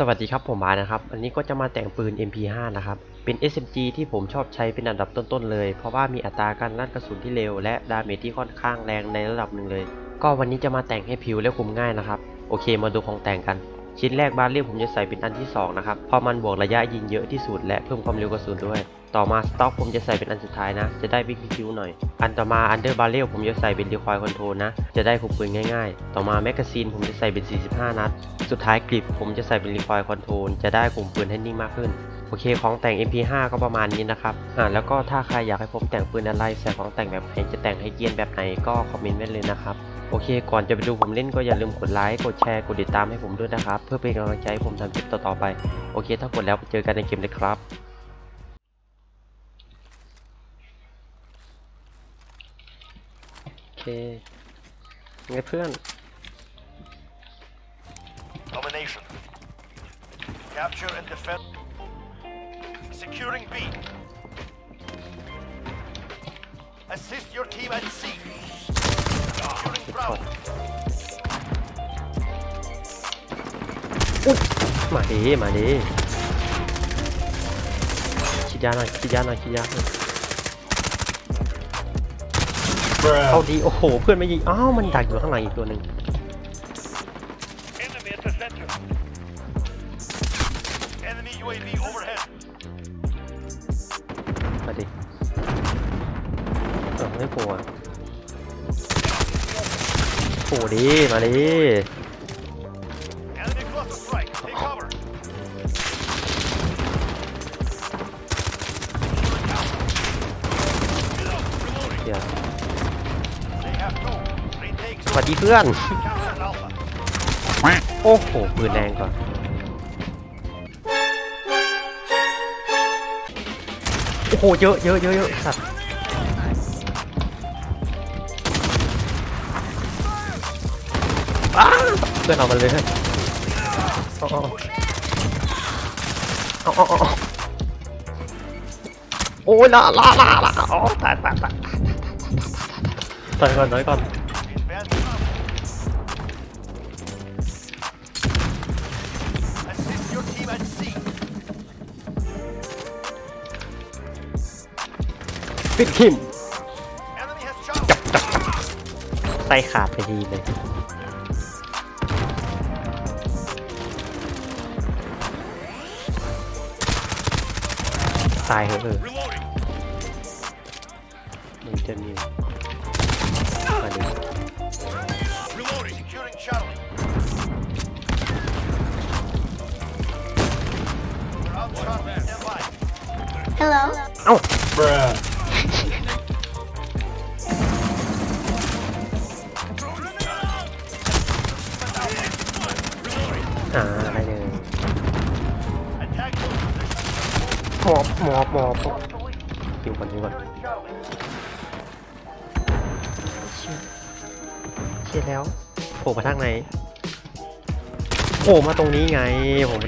สวัสดีครับผมมานะครับ อันนี้ก็จะมาแต่งปืน MP5 นะครับ เป็น SMG ที่ผมชอบใช้เป็นอันดับต้นๆเลย เพราะว่ามีอัตราการลั่นกระสุนที่เร็ว และดาเมจที่ค่อนข้างแรงในระดับหนึ่งเลย ก็วันนี้จะมาแต่งให้ผิวและคุมง่ายนะครับ โอเคมาดูของแต่งกัน ชิ้นแรกบาร์เรียผมจะใส่เป็นอันที่ 2 นะครับเพราะมันบวกระยะยิงเยอะที่สุดและเพิ่มความเร็วกระสุนด้วย ต่อมาสต็อกผมจะใส่เป็นอันสุดท้ายนะ จะได้วิ่งคิวหน่อย อันต่อมาอันเดอร์บาร์เรลผมจะใส่เป็นดีคอยคอนโทรลนะ จะได้คุมปืนง่ายๆ ต่อมาแมกกาซีนผมจะใส่เป็น 45 นัด สุดท้ายกริปผมจะใส่เป็นรีคอยคอนโทรลจะได้คุมปืนให้นิ่งมากขึ้นโอเคของแต่ง MP5 ก็ประมาณนี้นะครับ อ่าแล้วก็ถ้าใครอยากให้ผมแต่งปืนอะไรใส่ของแต่งแบบไหนจะแต่งให้เกียนแบบไหนก็คอมเมนต์ไว้เลยนะครับ โอเค ก่อนจะไปดูผมเล่นก็อย่าลืมกดไลค์กดแชร์กดติดตามให้ผมด้วยนะครับ เพื่อเป็นกำลังใจให้ผมทำคลิปต่อๆไป โอเค ถ้ากดแล้วเจอกันในเกมเลยครับโอเคไงเพื่อน Domination. Capture and defend. Securing B. Assist your team at C. Securing Bravo. มาดีมาดีคิดยาหน่อยคิดยาหน่อยคิดยาหน่อยเอาดี โอ้โห เพื่อนไม่ยิง อ้าว มันดักอยู่ข้างหลังอีกตัวหนึ่ง Enemy at the center. Enemy UAV overhead. มาดิเออไม่โผล่อ ว They have two. Retake สวัสดีเพื่อน โอ้โหปืนแรงก่อนโอ้โห เยอะเยอะเยอะเยอะสัตว์ อ้าเพื่อนเอามันเลยเอาเอาเอาเอาเอาเอาโอ้ยละละละละอ๋อตายตายตายตายก่อนตายก่อนปิดทิม Enemy has Charlie. ไส้ขาดไปทีเลย ตายเหอะเออ Reloading. มันจะมีมาดู Reloading. Securing Charlie. We're out Charlie. Stand by. Hello. เอ้าอ่ มอบหมอบหมอบอยู่ก่อนอยู่ก่อนเชียเชี่ยแล้วโผล่มาทางไหนโผล่มาตรงนี้ไงผม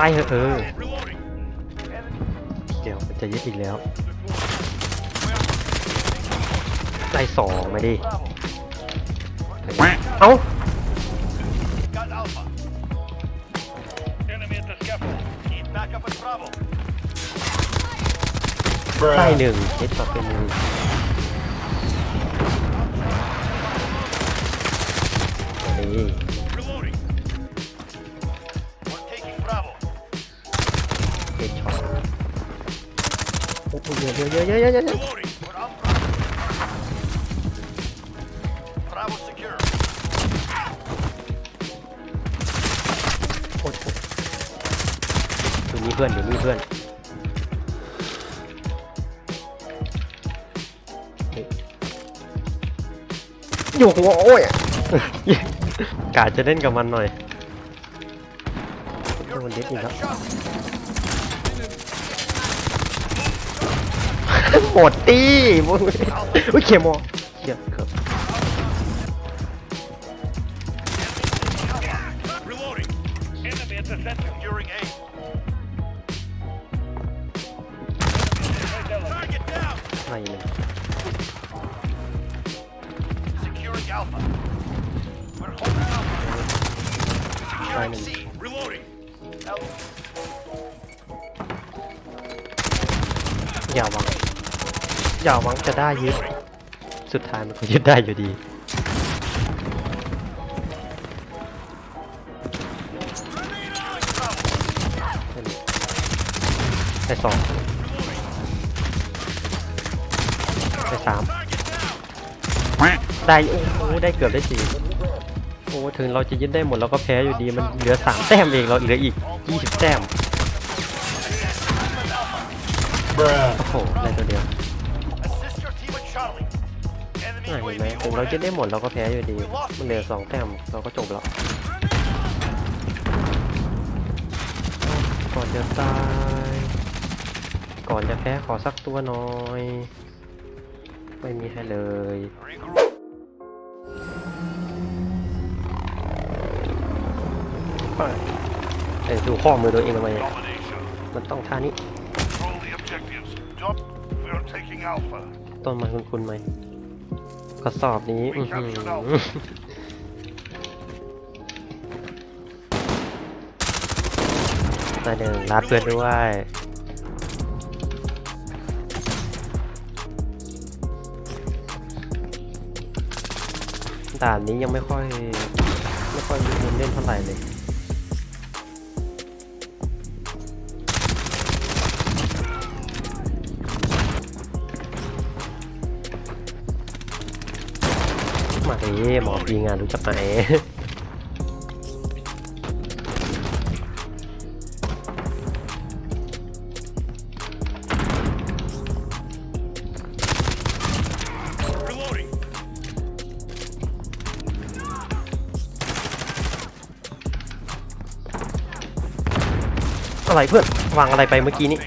ไายเหอเออเดี๋ยวมันจะยึดอีกแล้วใจสองมาดิเอ้าใด้หนึ่งเฮ็ดต่อเป็นหนึ่งนี่ เยอะเยอะเยอะเยอะเยอะเยอะ Reloading. We're on Bravo. Bravo secure. โอ้โหเดี๋ยวนี้เพื่อนเดี๋ยวนี้เพื่อนเฮ้ยอยู่หัวโอ้ยกาจะเล่นกับมันหน่อย Your Everyone team did me has that. Charlie. หมดตีมึงอุ้ยเคมอเชี่ยเกือบ Reloading. Enemy at the center. Securing A. Target down. ไม่เลย Securing Alpha. We're holding Alpha. Securing Fine. C. Reloading. Alpha. อย่าหวัง อย่าหวังจะได้ยึด สุดท้ายมันก็ยึดได้อยู่ดีได้สองได้สามได้โอ้โหได้เกือบได้สี่โอ้ถึงเราจะยึดได้หมดเราก็แพ้อยู่ดีมันเหลือสามแต้มเองเราเหลืออีกยี่สิบแต้มโอ้โหได้ตัวเดียว อะ Enemy เห็นไหม UAV ถึงเรายึด overhead. ได้หมดเราก็แพ้อยู่ดี มันเหลือสองแต้มเราก็จบแล้ว ก่อนจะตาย ก่อนจะแพ้ขอสักตัวหน่อย ไม่มีให้เลย Regroup. ไปเอ้ยดูข้อมือตัวเองทำไม Domination. มันต้องท่านี้ Control the objectives. Dot. We are taking Alpha. ต้นมันคุณคุณไหม กระสอบนี้อื้อหือมาหนึ่งรับเพื่อนด้วย ด่านนี้ยังไม่ค่อย ไม่ค่อยมีมุมเล่นเท่าไหร่เลย มาดิหมอปีงานรู้จักไหมอะไรเพื่อนวางอะไรไปเมื่อกี้นี้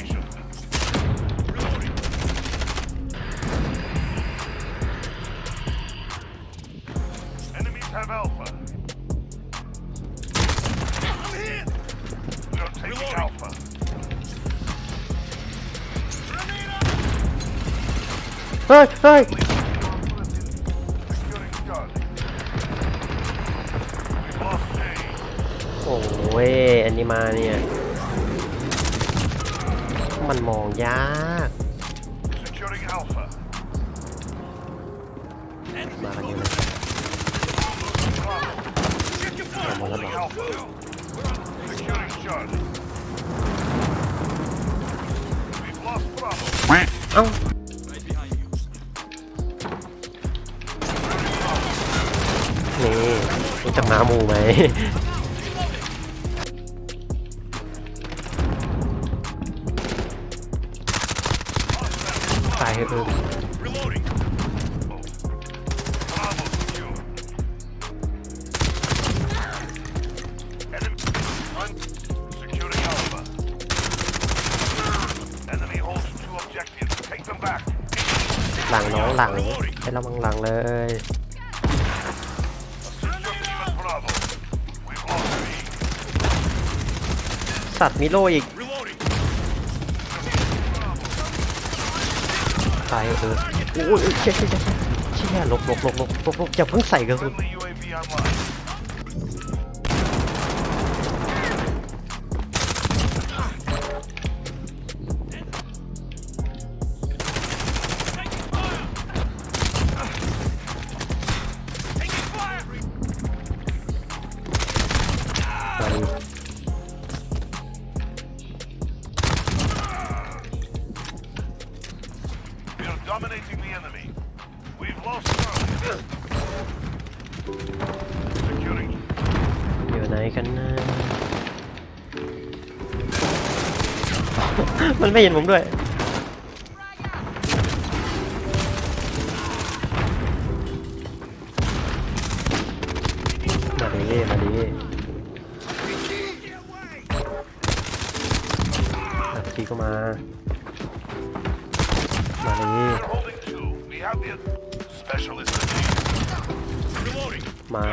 ฮ้ยเฮ้ยโอ้ยอันนี้มาเนี่ย มันมองยากมากันเยะมาแล้วเอ้าาหมูไหมตายเออหลังน้องหลังให้ระวังหลังเลย สัตว์มิโลอีก Reloading. ตายเถอะเออโอ้ยเชี่ยเชี่ยเชี่ยเชี่ยหลบหลบหลบหลบหลบหลบอย่าเพิ่งใส่กระสุน We are dominating the enemy. We've lost Charlie. Securing อยู่ไหนกันนะ มันไม่เห็นผมด้วย มาดิมาดิอะพี่ก็มา นี่มา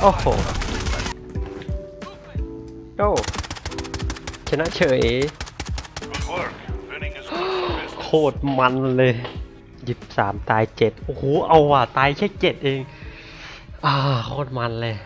โอ้โหโอ้ชนะเฉยโคตรมันเลยยิบสามตายเจ็ดโอ้โห เอาว่ะ ตายแค่เจ็ดเอง อ่า โคตรมันเลย